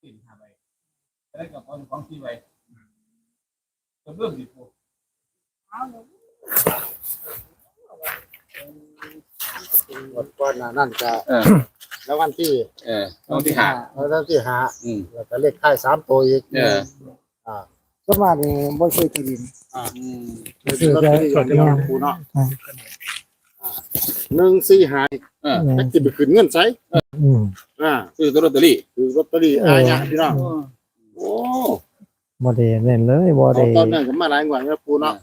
สี่ห้าใบแล้วก็ของของสี่ใบก็เริ่มดิปูหมดก้อนหน้านั่นก็เออแล้ววันที่เออต้องที่ห้าแล้ววันที่ห้าอืม แล้วก็เลขท้ายสามตัวอีกเออ อ่าสวนมัครนี่บ่ซื้อที่ดิน อืม ซื้อลอตได้เตอรี่อย่างเดียวนะครูเนาะอ่าอ่า หนึ่งสี่ห้าเออแล้วจะไปขึ้นเงินใช้อืมอ่าซื้อตัวลอตเตอรี่คือลอตเตอรี่อาญะพี่น้องโอ้บ่ได้เล่นเลยบ่เอาได้ตอนนั้นก็มาหลายงวดแล้วปูเนาะ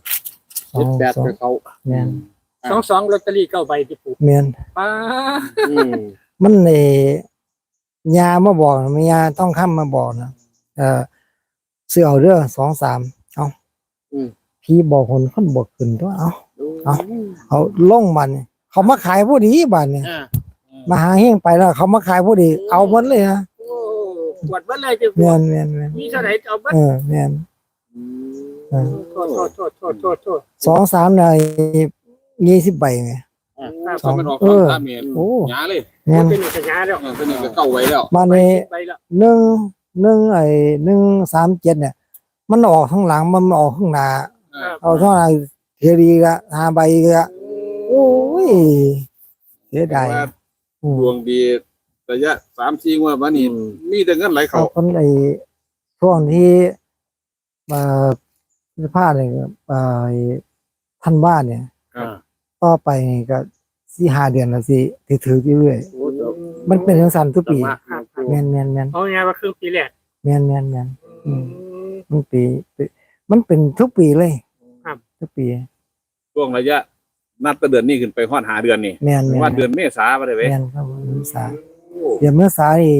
สอเจ็ดงแปดสองกับเขาแม่นสองสองลอตเตอรี่เก้าใบที่ปู่แม่นป้าอืมมันเอ่ยามาบอกนะแม่ยาต้องค้ำมาบอกนะเอ่อซื้อเอาเด้อ2 3เอาอืม พี่บอกคนคนบ่ขึ้นตัวเอา เอาอืมเอาลงบัดนี่เขามาขายผู้ดีบัดนี่อ่ามาหาเฮงไปแล้ว เขามาขายผู้ดี เอาหมดเลยนะโอ้ปวดเบิดเลยที่ปู่แม่นแม่นแม่นมีเท่าไหร่เอาเบิดเออแม่นอืมเออโทษโทษโทษโทษโทษโทษสองสามเนี่ยยี่สิบใบไงสองมันออกเออตามเมียโอ้หยาเลยแม่นเป็นสัญญาแล้วเออเป็นก็เก่าไว้แล้วมาในใบแล้วหนึ่งหนึ่งไอ้หนึ่งสามเจ็ดเนี่ย มันออกข้างหลังมันออกข้างหน้า เออเอาข้างหน้า เทดีกะหาใบกะโอ้ยเสียดายว่าอืมดวงดีระยะสามสี่งวดวันนี้มีแต่เงินไหลเขาเข้าคนไอ้ช่วงที่มาผ้าเนี่ยเอ่อท่านว่าเนี่ย อ่าต่อไปนี่ก็สี่ห้าเดือนแล้วสิถือถืออยู่เรื่อยโอ้เดี๋ยวมันเป็นทั้งสันทุกปีจะมาหาปูแม่นแม่นแม่นเอาไงว่าครึ่งปีแรกแม่นแม่นแม่นอืมอืม มันปีปีมันเป็นทุกปีเลยครับ ทุกปีช่วงระยะนับแต่เดือนนี้ขึ้นไปฮอดหาเดือนนี่แม่นแม่นว่าเดือนเมษาไปเลยเว้ยแม่นครับเมษาเดี๋ยวเมื่อสานี่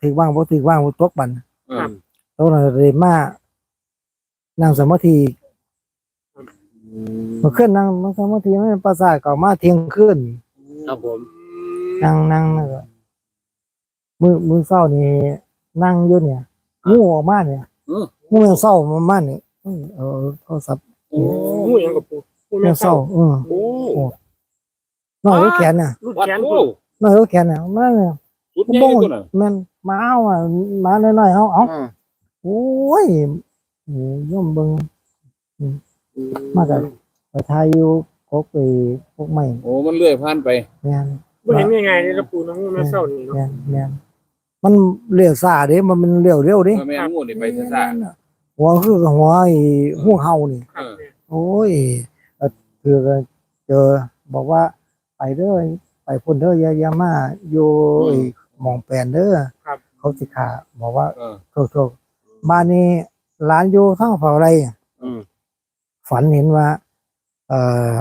ถือว่างบ่ถือว่างบ่ตกบันเออตกนั้นเลยมานั่งสมาธิอืมเมื่อคืนนั่งนั่งสมาธิมันประสาทก็มาเที่ยงคืนครับผม นั่งนั่งนั่นก็มื้อมื้อเช้านี่นั่งอยู่เนี่ยงูออกมาเนี่ยเออ งูเช้ามามาเนี่ยเอ้ยเอาโทรศัพท์ โอ้งูยังกับปู่งูงูแม่เช้าเศร้าเออโอ้น้อยแขนน่ะลูกวัดแขนโอ้ปู่น้อยแขนน่ะมาเนี่ยสุดใหญ่เลยตัวน่ะแม่นมาเอาอะมาน้อยๆเอาเอาอ่าโอ้ยโอ้ยย่อมเบิ่งมากอะไปทายอยู่กกไปพวกใหม่โอ้มันเลื่อยผ่านไปแม่นบ่เห็นยังไงเลยแล้วปู่น้องงูแม่เศร้านี่เนาะแม่นแม่นมันเลี้ยวซ่าเด้มันมันเลี้ยวเร็วเด้เออแม่งูนี่ไปซ่า หัวคือหัวไอ้หัวเห่านี่ครับโอ้ยเอ่อคือเจอบอกว่า ไปเด้อไปพุ่นเด้ออย่าอย่ามาอยู่ไอ้หมองแปลนเด้อครับ เขาสิขาบอกว่าเออโทษโทษบ้านนี้ร้านอยู่ทั้งเฝ้าไร อืม ฝันเห็นว่า เอ่อ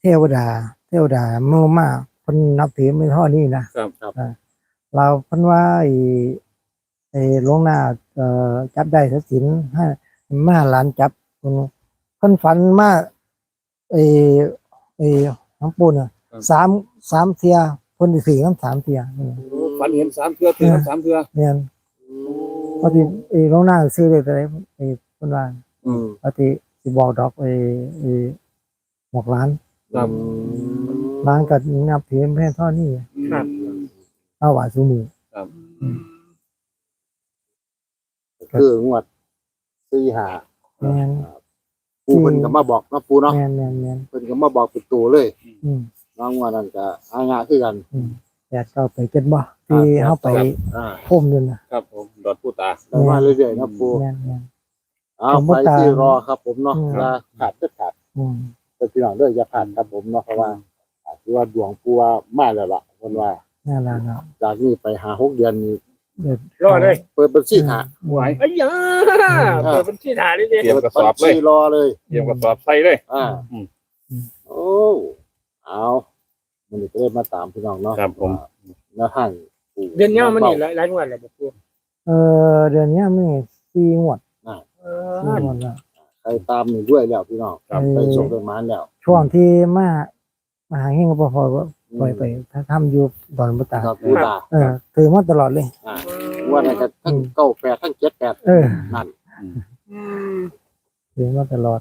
เทวดา เทวดาเมื่อมาเพิ่นนับถือไม่เท่านี้นะครับครับ เราเพิ่นว่าไอ้ ไอ้หลวงหน้าเอ่อจับได้ทรัพย์สินให้มาหลานจับเพิ่นเพิ่นฝันมาไอ้ไอ้น้ำปูนอะสามสามเทียเพิ่นได้สี่น้ำสามเทียนี่โอ้ฝันเห็นสามเทือถือน้ำสามเทือเนี่ยปกติไอ้หลวงหน้าซื้อได้แต่ไหนไอ้เพิ่นว่าอืมปกติสิบอกดอกไอ้ไอ้บอกร้านครับร้านก็นับถือแค่เท่านี้ครับ เอาว่าสูมือ ครับ คืองวดสี่ห้าแม่นปูเพิ่นก็มาบอกเนาะปูเนาะแม่นแม่นแม่นเพิ่นก็มาบอกเป็นตัวเลยอืมน้องว่านั่นก็อาญะคือกันอืมแต่ก็ไปเป็นบ่ที่เฮาไปอ่าพ่มอยู่นะครับผมดอดผู้ตาได้มาเรื่อยๆนะปูแม่นแม่นเอาผมไปบ่ตาม ที่รอครับ ผมเนาะอืมอย่าขาดจะขาดอืมเป็นพี่น้องเด้ออย่าขาดครับผมเนาะเพราะว่าถือว่าดวงปูว่ามาแล้วล่ะคนว่านั่นล่ะเนาะจากนี้ไปหาหกเดือนนี้เดี๋ยว รอเลยเปิดบัญชีหาไหวไอ้ยาเปิดเป็นที่ถ่ายเลยดิเตรียมกระสบัอบญเลยชีรอเลยเตรียมกระสอบใส่เลย อ่าอืมโอ้เอามันก็เลยมาตามพี่น้องเนาะครับผมแล้วห่างปูเดือนเนี้ยมันนี่หลายหลายงวดแล้วบ่ปู่เออเดือนเนี้ยมีสี่งวดเอสี่องวดแล้วใครตามนี่ด้วยแล้วพี่น้องครับไปส่งไปมานแล้วช่วงที่มามาหาเฮงก็บ่พอว่า ปล่อยไปถ้าทำอยู่ดอนบ่ตาครับปูตาเออถือมาตลอดเลย อ่าว่านั่นก็ทั้งเก้าแปดทั้งเจ็ดแปดเออ นั่นอืมถือมาตลอด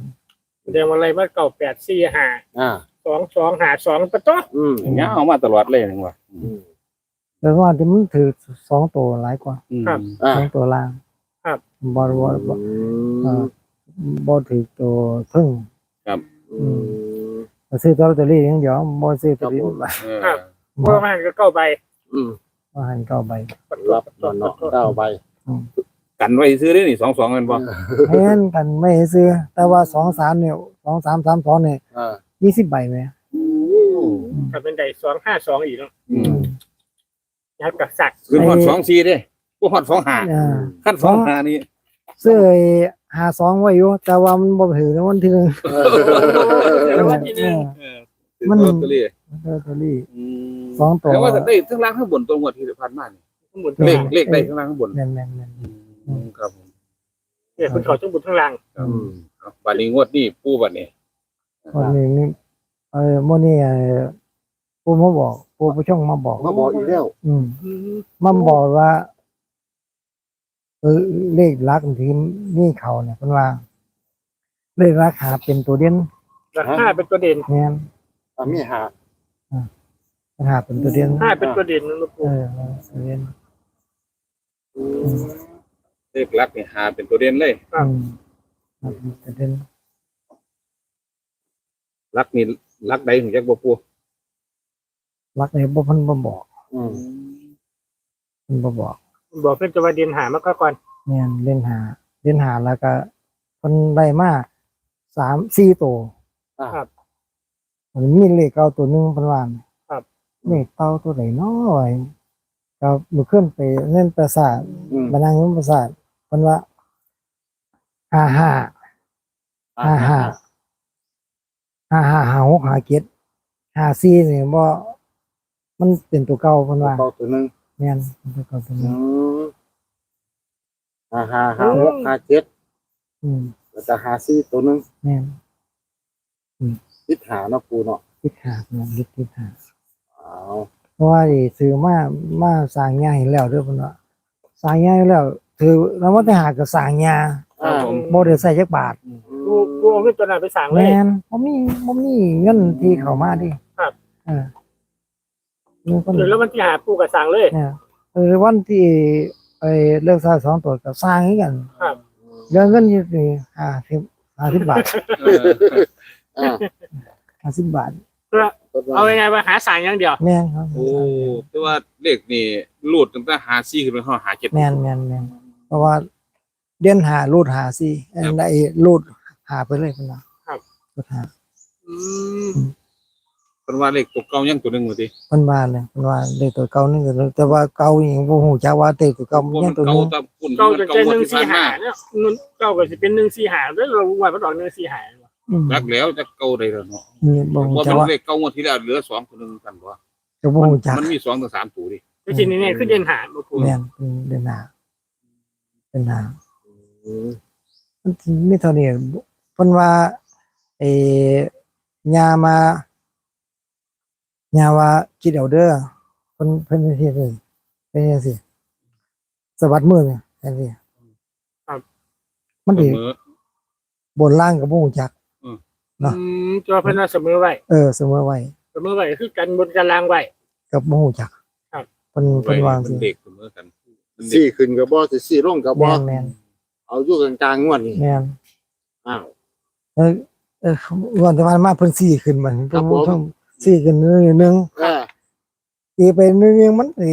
แสดงว่าอะไรมาเก่าแปดสี่ห้าอ่าสองสองหาสองปะโต๊ะอืมอย่างเงี้ยเอามาตลอดเลยนึงว่าอืมแต่ว่าที่มันถือสองตัวหลายกว่าอืมครับอ่าสองตัวล่างครับ บอลบอล อืมบอลถือตัวพึ่ง อืม ซื้อตัวลอตเตอรี่อย่างเดียวบอลซื้อตัวนี้ครับผมเออครับเพราะว่ามันก็เก้าใบอืมว่าหันเก้าใบรับนอนเนาะเก้าใบกันไว้ซื้อได้นี่สองสองเงินบ่แทนกันไม่ให้ซื้อ แต่ว่าสองสามเนี่ยสองสามสามสองเนี่ยอ่ายี่สิบใบไหมถ้าเป็นใดสองห้าสองอีกเนาะอืมยักษ์กับสักดิ์ขึ้นฮอดสองสี่เด้บ่ฮอดสองห้าอ่า ขั้นสองห้านี่ ซื้อไอ้หาสองไว้อยู่แต่ว่ามันบ่ถือในวันที่หนึ่งแล้ววันที่หนึ่งเออมัน ลอตเตอรี่ลอตเตอรี่ อืมสองตัว แต่ว่าได้ทั้งล่างทั้งบนตัวงวดที่ผ่านมานี่ทั้งหมดเลขเลขได้ทั้งล่างทั้งบนแม่นแม่นแม่น อืมครับผม เนี่ยคุณเขาทั้งบนทั้งล่างอืม เอาบัดนี้งวดนี้ปู่บัดนี้วันนี้นี่เออโมอนี่เอ่อปู่มาบอกปู่ผู้ช่องมาบอก มาบอกอีกแล้ว อืมมันบอกว่า เออเลขลักษณ์ที่นี่เขาเนี่ยเป็นว่า เลขราคาเป็นตัวเด่นราคาเป็นตัวเด่นแม่นอะมีหาราคาเป็นตัวเด่นห้าเป็นตัวเด่นนะลูกเออตัวเด่นอืมเลขหลักนี่หาเป็นตัวเด่นเลยอืมราคาเป็นตัวเด่นหลักนี่หลักใดของจักบ่ปู่รักในบ่เพันบ่บอกอืมเพิ่นบ่บอก บอกเป็นตัวเด่นหามาก่อนแม่นเล่นหาเล่นหาแล้วก็เพิ่นได้มาสามสี่ตัวอ่า ครับ มันมีเลขเก้าตัวหนึงเพิ่นว่าครับ เลขเก้าตัวไหนน้อยก็มื้อขึ้นไปเล่นประสาทอืมบานังยุประสาทเพิ่นว่าห้าห้าห้าห้าห้าห้าห้าหกห้าเจ็ดห้าสี่นี่บ่มันเป็นตัวเก่าเพิ่นว่าเก้าตัวหนึงแม่นเป็นตัวเก่าตัวอืนี้ม ห้าห้าห้าหกห้าเจ็ดอืมแล้วก็ห้าสี่ตัวหนึงแม่นคิดหาเนาะปูเนาะคิดหาเงินคิดคิดหาอ้าวเพราะว่าไอ้ซื้อมามาสร้างยาให้แล้วเด้อเพิ่นว่าสร้างยาให้แล้ว ถือแล้วว่าแต่หาก็สร้างยาอ่าบ่ได้ใส่จักบาทๆกูกูเอาเงินตัวนั้นไปสั่งเลแม่ยนบ่มีบ่มีเงินที่เข้ามาดิครับ เออมีคนหรือแล้วมันที่หากูกับสั่งเลย เนี่ยเออวันที่ ไอ้เลิกสร้างสองตัวก็สร้างให้กันครับเหลือเงินอยู่นี่50 50บาทเอออ่า50บาทเพื่อเอายังไงว่าหาสั่งอย่างเดียว แม่นครับโอ้แต่ว่าเลขนี่รูดตั้งแต่หาซี่ขึ้นไปฮอดหาเจ็ด แม่นแม่นแม่นเพราะว่าเดือนหารูดหาสิอันใดรูดหาไปเลยพุ่นน่ะครับ รูดหา อืม เพิ่นว่าเลขตัวเก่ายังตัวหนึงว่าติเพิ่นว่าเลยเพิ่นว่าเลขตัวเก่านี่ก็แต่ว่าเก่านี่บ่ฮู้จักว่าเลขตัวเก่ามันบ่ยัมังนตัวเก่านึงตามปุ่นเก้าจะเก่าเป็นงวหดนึ่งที่สี่ผ่านหามาเนี่ยเงินเก้าก็จะเป็นหนึ่งสี่หาแล้วเราว่ามันออกหนึ่งสี่หาอืมรักแล้วจะเก่าได้แล้วเนาะนี่บ่ฮู้ว่าจักมันว่าเลขเก่างวดที่แล้วเหลือสองตัวหนึงกันบ่จะบ่ฮู้จักมันมีสองถึงสามตัวดิแต่ทีนี้เนี่ยคือเด่นหาลูกกูแม่นเป็นเดือนหน้าเป็นหน้าอืมมันสิมีเท่านี้เพิ่นว่าไอ้ยามา ยาว่าคิดเอาเด้อเพิ่นเพิ่นเฮ็ดจังซี่เป็นจังซี่สะบัดมือเนี่ยจังซี่มันเสสิมอ บนล่างก็บ่ฮู้จัก เนาะ อืมตัวเพิ่นว่าเสมอไว้เออเสมอไว้เสมอไว้คือกันบนกันลางไว้ก็บ่ฮู้จักครับ เพิ่นไว้เพิ่นวางเป็สินเด็กเสมอกันเป็นเด็สี่กขึ้นกับบ่สิสี่ลงกับบ่แม่นแม่นเอาอยู่กลางๆงวดนี่แม่นอ้าว เออเออวันที่ผ่านมาเพิ่นสี่ขึ้นมันครัเพิ่บนผม เพิ่น สี่ขึ้นนิดนึงอ่าตีไปนิดนึงมันสิ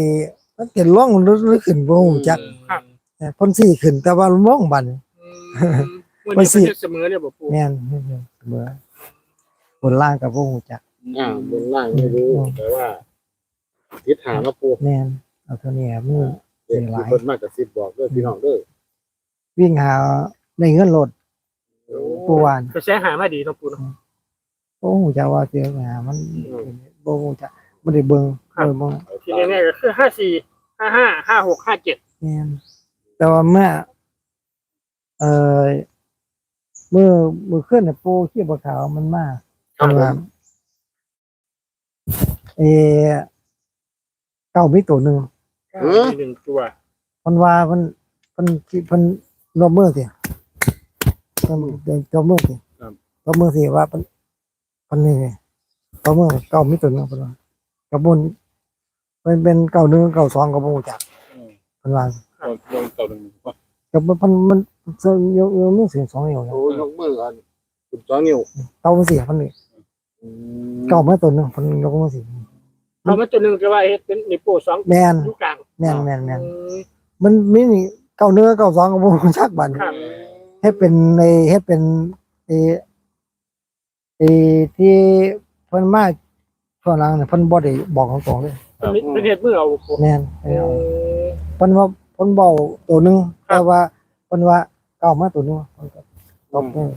มันเป็นร่องหรือหรือขึ้นบ่ฮู้จักครับ เออเพิ่นสี่ขึ้นแต่ว่ามองบัน อืมวันนี้เพิ่นจะเสมอเนี่ยบอกปูแม่นเสมอบนล่างก็บ่ฮู้จัก อ่าบนล่างไม่รู้อืมแต่ว่าทิศหาเนาะปูแม่นเอาเท่านี้มันเด็กที่เพิ่นมากกับสิบบอกเด้อพี่น้องเด้อวิ่งหาได้เงินรถปูวานกระแสหามาดีเนาะปูเนาะ บ่ฮู้จักว่าสิหามันบ่ฮู้จักบ่ได้เบิ่งครับเออบ่ทีนี้เนี่ยก็คือห้าสี่ห้าห้าห้าหกห้าเจ็ดแม่นแต่ว่าเมื่อเอ่อเมื่อเมื่อคืนน่ะปูขี้บ่ขาวมันมาครับว่าเออเก้ามีตัวหนึงมีหนึ่งตัวเพิ่นว่าเพิ่นเพิ่นสิเพิ่นรบมือสิเพิ่นเดินรบมือสิรบมือสิว่าเพิ่นเพิ่นนี่รบมือเก้ามีตัวหนึงเพิ่นว่ากระบุนมันเป็นเก่าหนึ่งเก่าสองก็บ่รู้จักอืมเพิ่นว่าโดนโดนเก่าหนึ่งก็มันมันมันมันยกยกมือเสียสองนิ้วนะโอ้ยกมือกันสุดสองนิ้วเก่าเสียมันนี่อืมเก่ามาตัวหนึงเพิ่นยกมือสิเอามาตัวหนึงก็ว่าเฮ็ดเป็นนิ้วโป้สองแมนอยู่กลางแมนแมนแมนมันมีนี่เก่าหนึ่งเก่าสองก็บ่รู้จักบัดครับเฮ็ดเป็นในเฮ็ดเป็นไอ ไอ้ที่เพิ่นมาช่วงหลังเนี่ยเพิ่นบ่ได้บอกตรงๆเลยเป็นเป็นเฮ็ดมือเอาปูแม่นเออเพิ่นว่าเพิ่นเว้าตัวหนึงครับแต่ว่าเพิ่นว่าเก่ามาตัวหนึงเพิ่นก็ตบมือ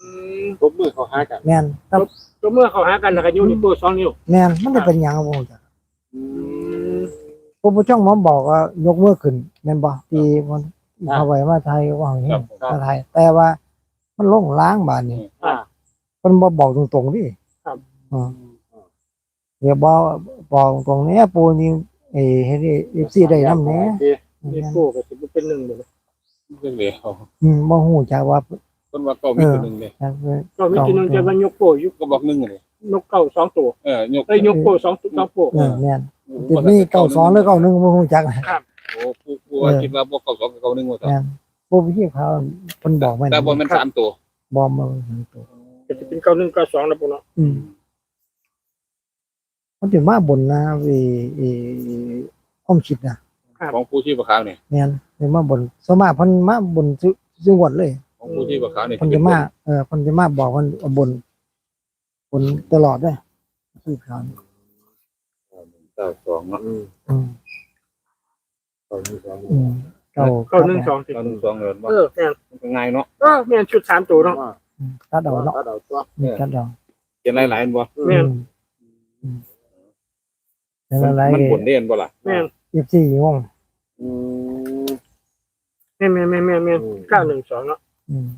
อืมตบมือเขาหากันแม่นแต่ตัวเมื่อเขาหากันแล้วก็อยู่นิ้วโป้สองนิ้วแม่นมันจะเป็นหยังก็บ่รู้จักอืมผู้ผู้ช่องหมอบอกว่ายกมือขึ้นแม่นบ่ที่มันเอาไว้มาไทยว่าอย่างนี้ครับ มาไทยแต่ว่ามันลงล้างบาดนี้ อ่า เพิ่นบ่บอกตรงๆดิครับอืมเดี๋ยวบอกบอกตรงๆเนี้ยปูนี่เอ้เฮ็ดให้ FC ได้นำแหน่นิ้วโป้ก็สิเป็นหนึ่งหมดเลยเรื่องเดียวอืมบ่ฮู้จักว่าคนว่าเก่ามีตัวหนึ่งเลยจักว่าก็มีตัวหนึงจะว่ายกโป้อยู่ก็บอกหนึ่งเลยนกเก่าสองตัวเออยกเอ้ยยกโป้สองตัวสองโป้เออแม่นสิมีเก้าสองหรือเก้าหนึ่งบ่ฮู้จักนะโอ้ผู้ผู้ว่าคิดว่าบอกเก่าสองกับเก่าหนึ่งว่าต่อแม่นผู้พี่เขาเพิ่นบอกไว้แต่บอลมันสามตัวบ่มาสามตัวก็จะ เป็นเก้าหนึ่งเก้าสองนะปูเนาะอืมมันสิมาบนนะเอ้เอ้ความคิดนะของผู้ที่ประคาวเนี่ยแม่นสิมาบนสวนมากเพิ่นมาบนซุซุงวดเลยของผู้ที่ประคาวเนี่ยเพิ่นจะมาเออเพิ่นจะมาบอกเพิ่นเอาบน บนตลอดเด้อคือเขาเก้าสองเนาะอืมอืมสองนิ้วสองนิ้วอืมเก้าเก้าหนึ่งสองสิเก้าหนึ่งสองเลยว่าเออแม่นมันก็ง่ายเนาะเออแม่นชุดสามตัวเนาะว่าอืม ตัดเอาเนาะถ้าเราตัวอืมตัดเอาเขียนหลายๆบ่แม่นอืมแล้วอะไรมันบนเด่นบ่ล่ะแม่นยี่สิบสี่งงอืมแม่นแม่นแม่นแม่นแม่นเก้าหนึ่งสองเนาะอืม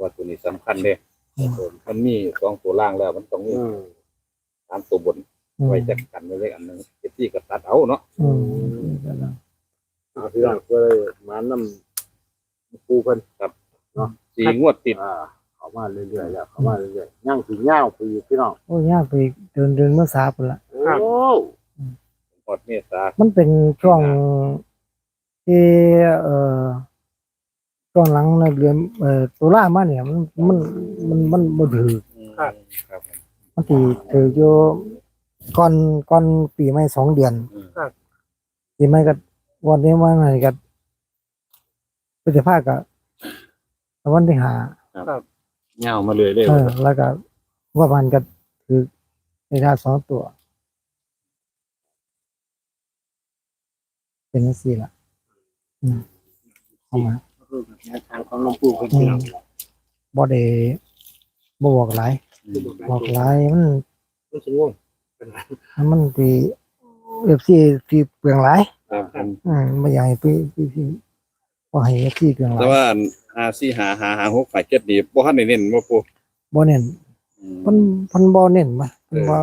ว่าตัวนี้สำคัญเด้มันมีสองตัวล่างแล้วมันต้องมีอืมสามตัวบนไว้แจกกันไว้เลยอันนึงเจ็บที่ก็ตัดเอาเนาะ อืมเอาพี่น้องก็เลยมานำปูเพิ่นสี่งวดติดอ่าเข้ามาเรื่อยๆแล้วเข้ามาเรื่อยๆย่างถึงยาวไปอีกพี่น้องโอ้ยากไปเดินเดินเมื่อสาปุ่นละโอ้พอดเมตตามันเป็นช่วงที่เอ่อช่วงหลังในะเดือนเอ่อตุลามาเนี่ย มันมันมันมันบ่ถือครับครับมันสิถืออยู่ก่อนก่อนปีใหม่สองเดือนอืมปีใหม่ก็ วันนี้วันไหนก็พฤษภาก็วันที่ห้าเงามาเลยเลยเออแล้วก็ว่ามันก็คือในท่าสองตัว เป็นสี่ละอืมเข้ามาทางของหลวงปู่เพิ่นพี่น้องบ่ได้บ่บอกหลายบอกหลายมันมันสิงงมันสิเอฟซีที่เปลืองหลาย ครับผมอืมไม่อยากให้พี่พี่พี่บ่ให้เอฟซีเปลืองหลาแต่ยว่าหาสี่หาหาหาหกฝ่ายเจ็ดนี่บ่ทันได้เน้นบ่ปูบ่เน้นอืมเพิ่นเพิ่นบ่เน้นมาเพิ่นว่า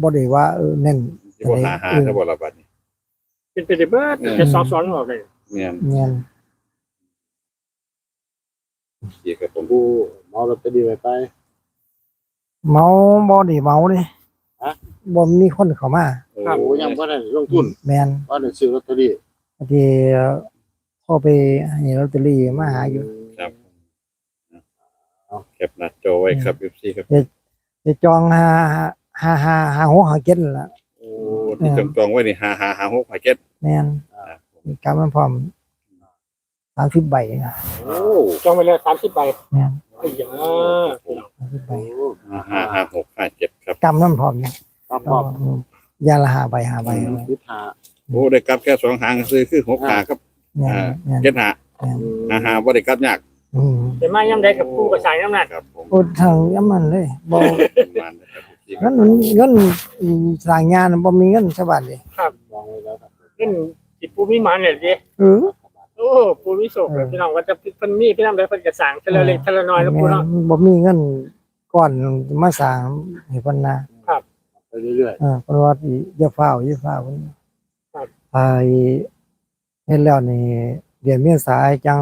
บ่ได้ว่าเออเน้นสิบ่หาหาซะบ่ล่ะบัดนี้เป็นไปได้เบิดแต่สองสองออกเลยเนี่ยเนียนสิครับผมปูหมอลอตเตอรี่ไว้ไปเมาบ่ได้เมาเด้ ฮะ บ่มีคนเข้ามาโอ้โอ้ยังบ่ได้ลงทุนแม่นว่าได้ซื้อลอตเตอรี่ที่พ่อไปให้ลอตเตอรี่มาหาอยู่ครับเก็บหน้าจอไว้ครับ FC ครับ จะจองหาหาหาหาหัวหาเก็ดนั่นล่ะ โอ้ที่จองจองๆไว้นี่หาหาหาหกฝ่ายเจ็ดแม่นครับผมมีกำมันพร้อม30ใบนะโอ้จองไปเลยสามสิบใบแม่นไอ้ยา30ใบโอ้หาหาหกห้าเจ็ดครับกำมันพร้อมเนี่ยครับก็ยาละหาใบหาใบเอาไว้พิธาโอ้ได้กลับแค่สองหางซื้อคือหกหาครับแม่นแม่นเจ็ดหาแม่นหาหาบ่ได้กลับยากอืมแต่มาย่ำได้กับปูกับสายน้ำหนักครับผมโอ้ทางยามมันเลยบ่ประมาณนะครับ FC คเงิรับนเงินสร้างงานบ่มีเงินชาวบ้านเลยลองไว้แล้วครับเล่นจิตปูมีหมันเนี่ยดิเออ โอ้ปูมีโศกเลยพี่น้องว่าจะเพิ่นมีพี่น้องได้เพิ่นกระสางเทละเล็กเทละน้อยแล้วปูแม่เนาะบ่มีเงินก่อนมาสร้างให้เพิ่นนะไปเรื่อยเออเพราะว่าอีอย่าฟ้าวอย่าฟ้าวเพิ่นครับไปเฮ็ดแล้วนี่เดือนเมษายนจัง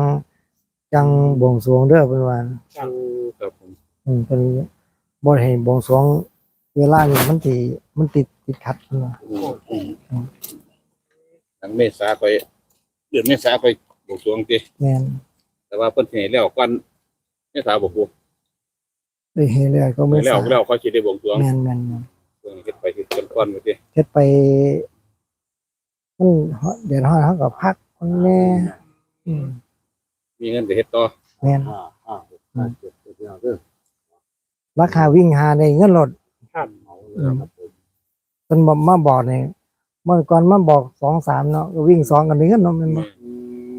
จังบวงสรวงเด้อเพิ่นว่าครับผมอืมเพิ่นบ่ให้บวงสรวงเวลานี่มันสิมันติดติดขัดเนาะทางเมษาคอยเดือนเมษาคอยบวงสรวงติแม่นแต่ว่าเพิ่นสิให้แล้วก่อนเมษาบ่ปูได้เฮ็ดแล้วก็ให้ไม่แล้วสาแล้วเขาสิได้บวงสรวงแม่นแม่นแม่นเพิ่นเฮ็ดไปเฮ็ดกันก่อนไปติเฮ็ดไปมันเดือนห้าเขาก็พักคนแม่อืมมีเงินก็เฮ็ดต่อแม่นห้าห้าหกห้าเจ็ดเจ็ดเด้อราคาวิ่งหาในเงินรถเอาเลยครับผม เพิ่นบอกมาบอกนี่ เมื่อก่อนมาบอกสองสามเนาะก็วิ่งสองกันได้เงินเนาะแม่นบ่อื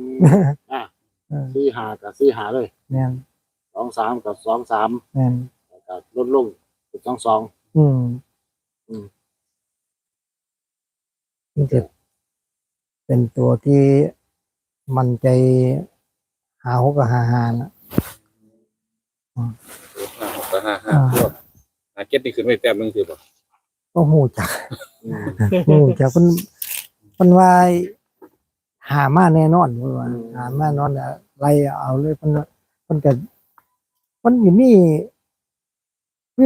มอะสี่หากับสี่หาเลยแม่นสองสามกับสองสามแม่นกับลดลงเป็นสองสอง อืมอืมมันจะเป็นตัวที่มันใจหาหกกับหาหานะห้าหกกับห้าห้าพวกหาเจ็ดนี่ขึ้นไปแต้มหนึงสิบ่ ก็หูจักอืมหูจักเพิ่นเพิ่นว่าหามาแน่นอนเพิ่นว่าหามาแน่นอนอะไล่เอาเลยเพิ่นว่าเพิ่นก็มันอยู่นี่วิ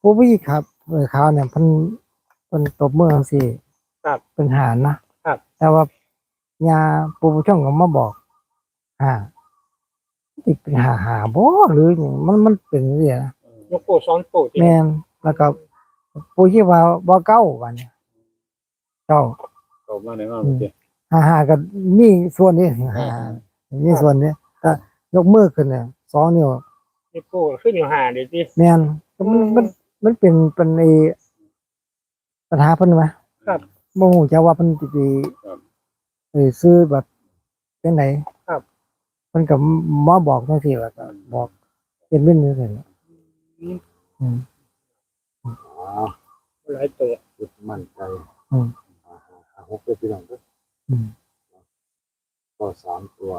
ผู้วิครับเออเขาเนี่ยเพิ่นเพิ่นตบมือจังซี่ครับเป็นหารนะครับ แต่ว่ายาปูช่องก็มาบอกหาติดเป็นหาหาบ่หรือหยังมันมันเป็นเรื่องนะยกปู่ซ้อนปู่ที่แม่นแล้วก็ ปูที่ว่าบ่เก้าวันเนี่ยเจ้าเข้ามาแน่นอนติหาหาก็มีส่วนนี้หามีส่วนนี้ก็ยกมือขึ้นเนี่ยสองนิ้วนี่ปู่ขึ้นอยู่หาเดี๋ยวที่แม่นก็มันมันมันเป็นเป็นไอ้ปัญหาเพิ่นว่าครับบ่ฮู้จักว่าเพิ่นสิไปเออซื้อแบบจังไดครับ เพิ่นก็มาบอกจังซี่ว่าก็บอกเป็นเว้นจังซี่อืมอ๋อ หลายตัวจุดมั่นใจอืมห้าห้าห้าหกเลยพี่น้องเด้ออืมก็สามตัว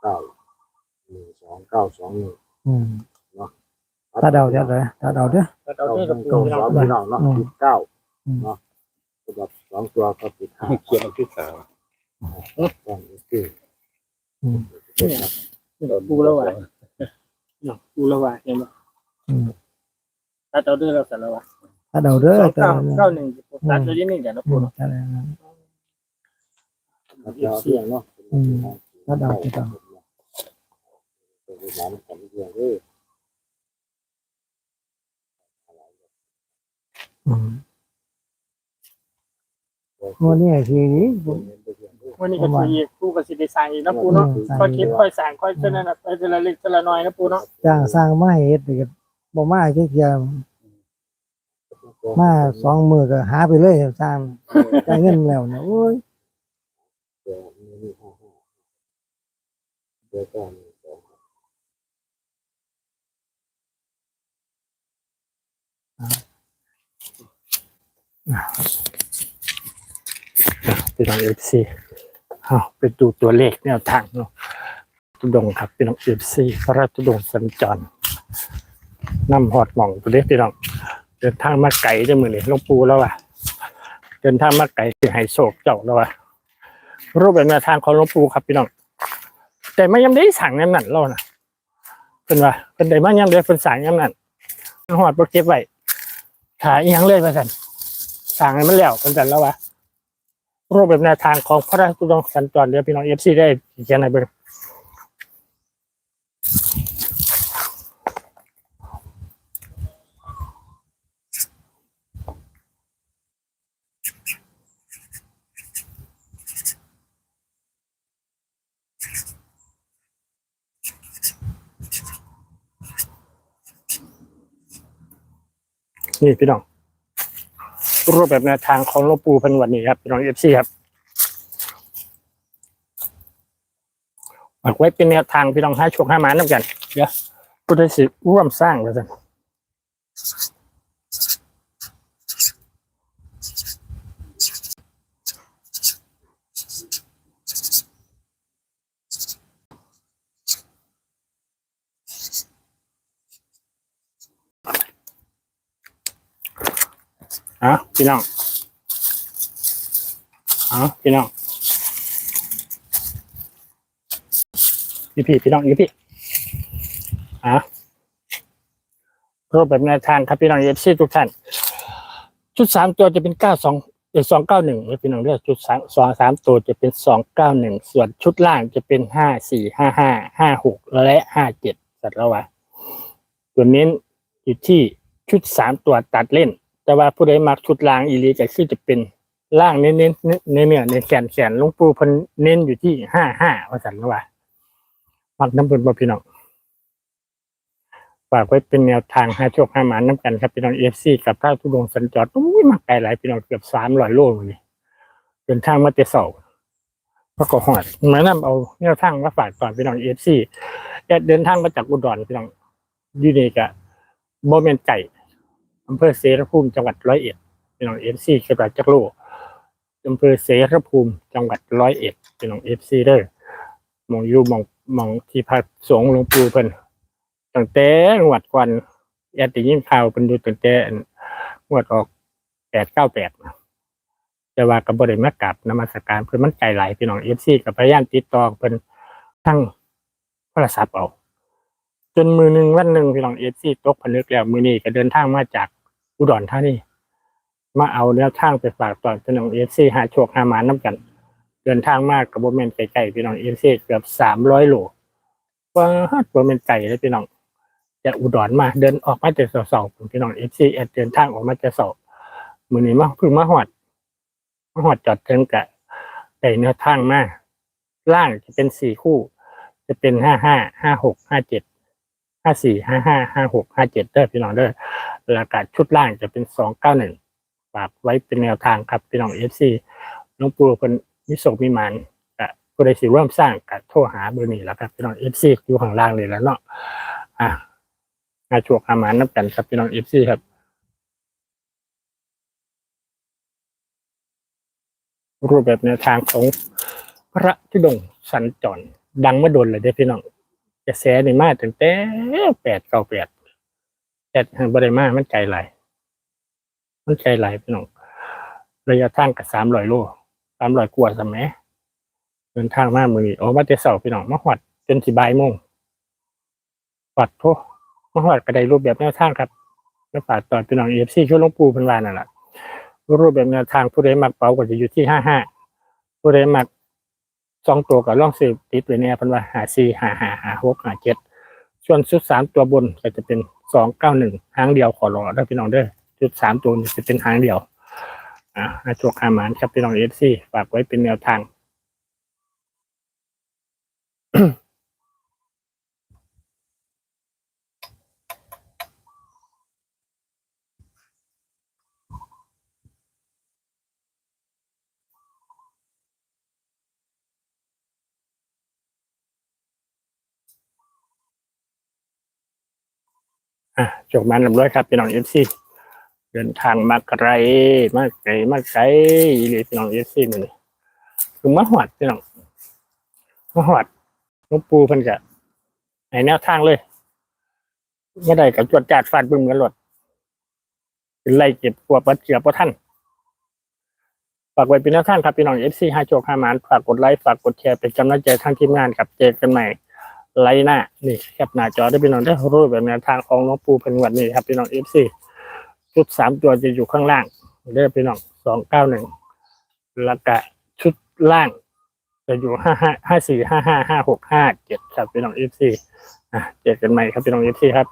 เก้าหนึ่งสองเก้าสองหนึ่งอืมถ้าเดาเด้อเลยถ้าเดาเด้อแต่เราเก้าได้หกับนึ่งปู่เก้าเราสองพี่น้องเนาะอืมติดเก้าอืมเนาะสำหรับสองตัวก็ติดห้าเขียนเอาที่สามแค่นี้คืออืมปู่แล้วว่ะเนาะปู่แล้วว่ะเห็นไหมอืมถ้าเราได้เราสารวัตร ถ้าเดาเด้อสองแต่เก้าเก้าหนึ่งตัดตัวนี้นี่เดี๋ยวนะอืปู่มเนาะถ้าเดาแล้วก็เรื่องเนาะอืมแล้วเดาที่เดาเป็นร้านของเรื่องเอออืมวันนี้ทีนี้ผมวันนี้ก็คือปู่กับสิได้สร้างอีกนะปู่เนาะอืมค่อยคิดค่อยสร้างค่อยเท่านั้นนะไปทีละเล็กทีละน้อยนะปู่เนาะจ้างสร้างมาให้เฮ็ดนี่ก็บ่มาเที่ย มาสองมือก็หาไปเลยสร้างจ่ายเงินแล้วนะโอ้ยเดี๋ยวมีห้าห้าเดี๋ยวก็มีสองพี่น้องเอฟซีเอาไปดูตัวเลขแนวทางเนาะตุดงครับพี่น้องเอฟซีพระราชตุดงสัญจรนำหอดหม่องตัวเลขพี่น้อง เดินทางมาไกลได้มือนี่หลวงปู่แล้วว่ะเดินทางมาไกลคือไฮโศกเจ้าแล้วว่ะรูปแบบแนวทางของหลวงปู่ครับพี่น้องแต่ไม่ยังได้สั่งแนวนั้นเรานะเป็นว่าเป็นได้มายังได้เป็นสั่งแนวนั้นหอดโปรเก็บไว้ถ่ายยังเลยมาสั่นสั่งให้มันแล้วเป็นสั่นแล้ววะรูปแบบแนวทางของพระราชตุดงสัญจรเดี๋ยวพี่น้องเอฟซีได้เขียนอะไรบ้าง นี่พี่น้องรูปแบบแนวทางของหลวงปู่เป็นวันนี้ครับพี่น้องเอฟซีครับฝากไว้เป็นแนวทางพี่น้องห้าชคห้าหมาน้ำกัน เดี๋ยวพุทธศิษย์ร่วมสร้างแล้วกัน อะพี่น้องอะพี่น้องพี่พี่พี่น้องพี่พี่อะรูปแบบแนวทางครับพี่น้องเอฟซีทุกท่านชุดสามตัวจะเป็นเก้าสองเอสองเก้าหนึ่งพี่น้องเลือกชุดสามสองสามตัวจะเป็นสองเก้าหนึ่งส่วนชุดล่างจะเป็นห้าสี่ห้าห้าห้าหกและห้าเจ็ดสัตว์ละวะตัวเน้นอยู่ที่ชุดสามตัวตัดเล่น แต่ว่าผู้ใดมักชุดล่างอีลีก็คือจะเป็นล่างเน้นเน้นเนื้อเนื้อในแขนแขนลวงปูพันเน้นอยู่ที่ห้าห้าว่าสัตว์ละวะมักน้ำเพิ่นบ่พี่น้องฝากไว้เป็นแนวทางห้าโชคหาหมาน้ำกันครับพี่น้องเอฟซีกับข้าวทุดงสัญจรอุ้ยมาไกลหลายพี่น้องเกือบสามร้อยโลวันนี้เดินทางมาเตะเสาพระกหอดมานำเอาแนวทางมาฝากตอนพี่น้องเอฟซีเดินทางมาจากอุดรพี่น้องยูนี่กะโมเมนไก่ อำเภอเสรภูมิจังหวัดร้อยเอ็ดพี่น้องเอฟซีเขตจักรโลอำเภอเสรภูมิจังหวัดร้อยเอ็ดพี่น้องเอฟซีเด้อมองอยู่มองมองที่พักสงหลวงปู่เพิ่นตั้งแต่งวดก่อนแอดได้ยินข่าวเป็นอยู่ตั้งแต่อันงวดออกแปดเก้าแปดแต่ว่ากับบริมากราบนมัสการเพิ่นมันไกลหลายพี่น้องเอฟซีกับพยายามติดต่อเพิ่นทั้งโทรศัพท์เอาจนมือหนึ่งวันหนึ่งพี่น้องเอฟซีตกผนึกแล้วมือนี้ก็เดินทางมาจาก อุดรธานีมาเอาแนวทางไปฝากตอนพี่น้องเอฟซีหาโชคหาหมาน้ำกัน เดินทางมากกับโบเมนไกลๆพี่น้องเอฟซีเกือบสามร้อยโลว่าโบเมนไก่เลยพี่น้องจะอุดรมาเดินออกมาจากเสาๆพี่น้องเอฟซีแอดเดินทางออกมาจากเสามือนี้มาพิ่งมาหอดมาหอดจอดเทิงกะได้เนื้อทางมาล่างจะเป็นสี่คู่ จะเป็นห้าห้าห้าหกห้าเจ็ดห้าสี่ห้าห้าห้าหกห้าเจ็ดเด้อพี่น้องเด้อ แล้วก็ชุดล่างจะเป็นสองเก้าหนึ่งฝากไว้เป็นแนวทางครับพี่น้องเอฟซีน้องปูคนมิโสมิมานกับผู้ใดสิร่วมสร้างกับโทรหาเบอร์นี้แล้วครับพี่น้องเอฟซีอยู่ข้างล่างเลยแล้วเนาะอะอาชวกอามานนับกันครับพี่น้องเอฟซีครับรูปแบบแนวทางของพระธุดงค์สัญจรดังมาโดนเลยได้พี่น้องจะแสในมาตั้งแต่แปดเก้าแปด แต่ทางบริมามันไกลหลายมันไกลหลายพี่น้องระยะทางกับสามร้อยโลสามร้อยกว่าสมัยเดินทางมากมือนี้โอ้มาเตเสาพี่น้องมาหอดจนสิบายโมงปัดโทมาหอดกระไดรูปแบบแนวทางครับแล้วฝากต่อพี่น้องเอฟซีช่วยลงปูพันวานนั่นแหละรูปแบบแนวทางผู้ใดมักเป๋าก็จะอยู่ที่ห้าห้าผู้ใดมักสองตัวก็ล่องสืบติดไว้เนี่ยพันว่าหาสี่หาหาหาหกหาเจ็ดส่วนชุดสามตัวบนก็จะเป็นสองเก้าหนึ่งหางเดียวขอรอได้พี่น้องเด้อจุดสามตัวนี่จะเป็นหางเดียวอ่าอาโชคอาหมานครับพี่น้องเอฟซีฝากไว้เป็นแนวทาง อะจบมาเรียบร้อยครับพี่น้องเอฟซีเดินทางมาไกลมาไกลมาไกลอีหลีพี่น้องเอฟซีมันนี่คือมาหอดพี่น้องมาหอดหลวงปูพิ่นกะให้แนวทางเลยไม่ได้กับจวดจาดฟาดบึ้มกันหลดเป็นไล่เก็บขวบวัดเกือบพระท่านฝากไว้เป็นแนวทางครับพี่น้องเอฟซีห้าโจกห้ามานฝากกดไลค์ฝากกดแชร์เป็นกำลังใจทางทีมงานครับเจอกันใหม่ ไลน์หน้านี่แคปหน้าจอได้พี่น้องได้รู้แบบแนวทางของน้องปูเพ็งวันนี้ครับพี่น้องเอฟซีชุดสามตัวจะอยู่ข้างล่างเด้อพี่น้องสองเก้าหนึ่งแล้วก็ชุดล่าง จะอยู่ห้าห้าห้าสี่ห้าห้าห้าหกห้าเจ็ดครับพี่น้องเอฟซีอะเจอกันใหม่ครับพี่น้องเอฟซีครับ